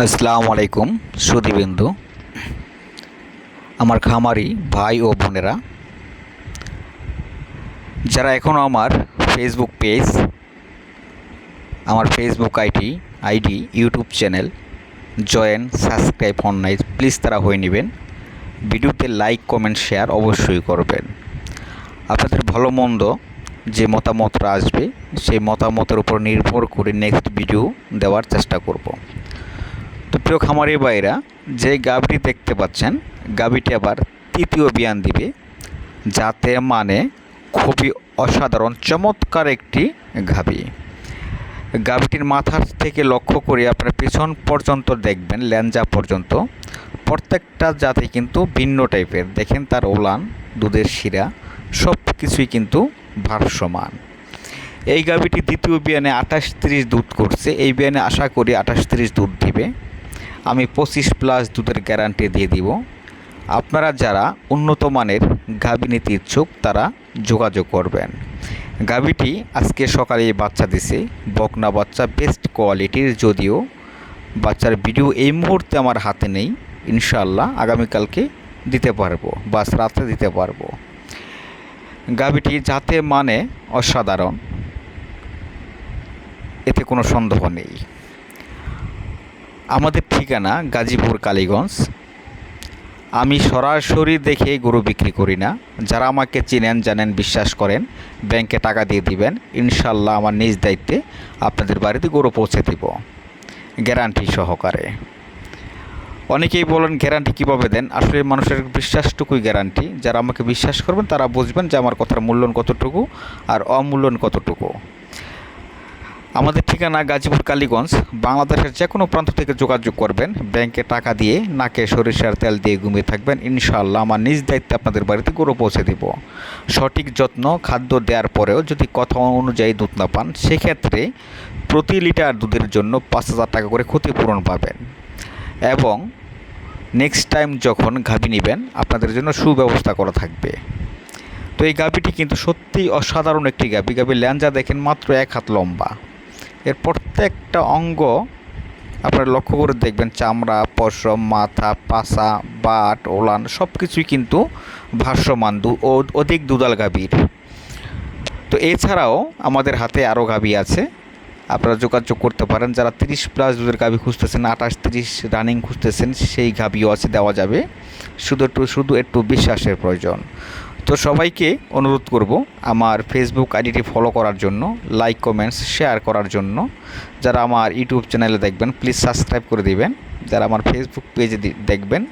আসসালামু আলাইকুম সুদীবিন্দু আমার খামারি ভাই ও বোনেরা, যারা এখনও আমার ফেসবুক পেজ আমার Facebook ID ID YouTube channel join subscribe হন নাই প্লিজ তারা হয়ে নেবেন। ভিডিওতে লাইক কমেন্ট শেয়ার অবশ্যই করবেন। আপনাদের ভালো মন্দ যে মতামতটা আসবে, সেই মতামতের উপর নির্ভর করে নেক্সট ভিডিও দেওয়ার চেষ্টা করব। প্রিয় খামারি বাইরা যে গাভীটি দেখতে পাচ্ছেন, গাভীটি আবার তৃতীয় বিয়ান দিবে, যাতে মানে খুবই অসাধারণ, চমৎকার একটি গাভী। গাভীটির মাথার থেকে লক্ষ্য করে আপনার পেছন পর্যন্ত দেখবেন, ল্যাঞ্জা পর্যন্ত। প্রত্যেকটা জাতি কিন্তু ভিন্ন টাইপের। দেখেন তার ওলান দুধের শিরা সব কিছুই কিন্তু ভারসমান। এই গাভীটি দ্বিতীয় বিয়ানে আঠাশ তিরিশ দুধ করছে। এই বিয়ানে আশা করি আঠাশ তিরিশ দুধ দিবে। আমি পঁচিশ প্লাস দুধের গ্যারান্টি দিয়ে দিব। আপনারা যারা উন্নত মানের গাভী নিতে ইচ্ছুক, তারা যোগাযোগ করবেন। গাভীটি আজকে সকালে বাচ্চা দিছে। বকনা বাচ্চা বেস্ট কোয়ালিটির যদিও। বাচ্চার ভিডিও এই মুহূর্তে আমার হাতে নেই। ইনশাল্লাহ আগামীকালকে দিতে পারব বা রাতে দিতে পারব। গাভীটি যাতে মানে অসাধারণ। এতে কোনো সন্দেহ নেই। আমাদের ঠিকানা গাজীপুর কালীগঞ্জ। আমি সরাসরি দেখে গরু বিক্রি করি না। যারা আমাকে চেনেন, জানেন, বিশ্বাস করেন, ব্যাংকে টাকা দিয়ে দিবেন, ইনশাল্লাহ আমার নিজ দায়িত্বে আপনাদের বাড়িতে গরু পৌঁছে দিব। গ্যারান্টি সহকারে। অনেকেই বলেন, গ্যারান্টি কীভাবে দেন? আসলে মানুষের বিশ্বাসটুকুই গ্যারান্টি। যারা আমাকে বিশ্বাস করবেন, তারা বুঝবেন যে আমার কথার মূল্যায়ন কতটুকু আর অমূল্যায়ন কতটুকু। আমাদের ঠিকানা গাজীপুর কালীগঞ্জ। বাংলাদেশের যে কোনো প্রান্ত থেকে যোগাযোগ করবেন। ব্যাংকে টাকা দিয়ে নাকে সরিষার তেল দিয়ে ঘুমিয়ে থাকবেন। ইনশাআল্লাহ আমার নিজ দায়িত্বে আপনাদের বাড়িতে গরু পৌঁছে দিব। সঠিক যত্ন, খাদ্য দেওয়ার পরেও যদি কথা অনুযায়ী দুধ না পান, সেক্ষেত্রে প্রতি লিটার দুধের জন্য পাঁচ হাজার টাকা করে ক্ষতিপূরণ পাবেন। এবং নেক্সট টাইম যখন গাভী নেবেন, আপনাদের জন্য সুব্যবস্থা করা থাকবে। তো এই গাভীটি কিন্তু সত্যিই অসাধারণ একটি গাভী। গাভীর ল্যাঞ্জা দেখেন মাত্র এক হাত লম্বা। এর প্রত্যেকটা অঙ্গ আপনারা লক্ষ্য করে দেখবেন, চামড়া, পশম, মাথা, পাছা, বাট, ওলান সব কিছুই কিন্তু ভাষ্যমান দু অধিক দুদাল গাভীর। তো এছাড়াও আমাদের হাতে আরও গাভী আছে। আপনারা যোগাযোগ করতে পারেন, যারা তিরিশ প্লাস দুধের গাভী খুঁজতেছেন, আঠাশ, তিরিশ রানিং খুঁজতেছেন, সেই গাভীও আছে, দেওয়া যাবে। শুধু একটু শুধু একটু বিশ্বাসের প্রয়োজন। তো সবাইকে অনুরোধ করব আমার ফেসবুক আইডিটি ফলো করার জন্য লাইক কমেন্টস শেয়ার করার জন্য। যারা আমার ইউটিউব চ্যানেলে দেখবেন প্লিজ সাবস্ক্রাইব করে দিবেন। যারা আমার ফেসবুক পেজে দেখবেন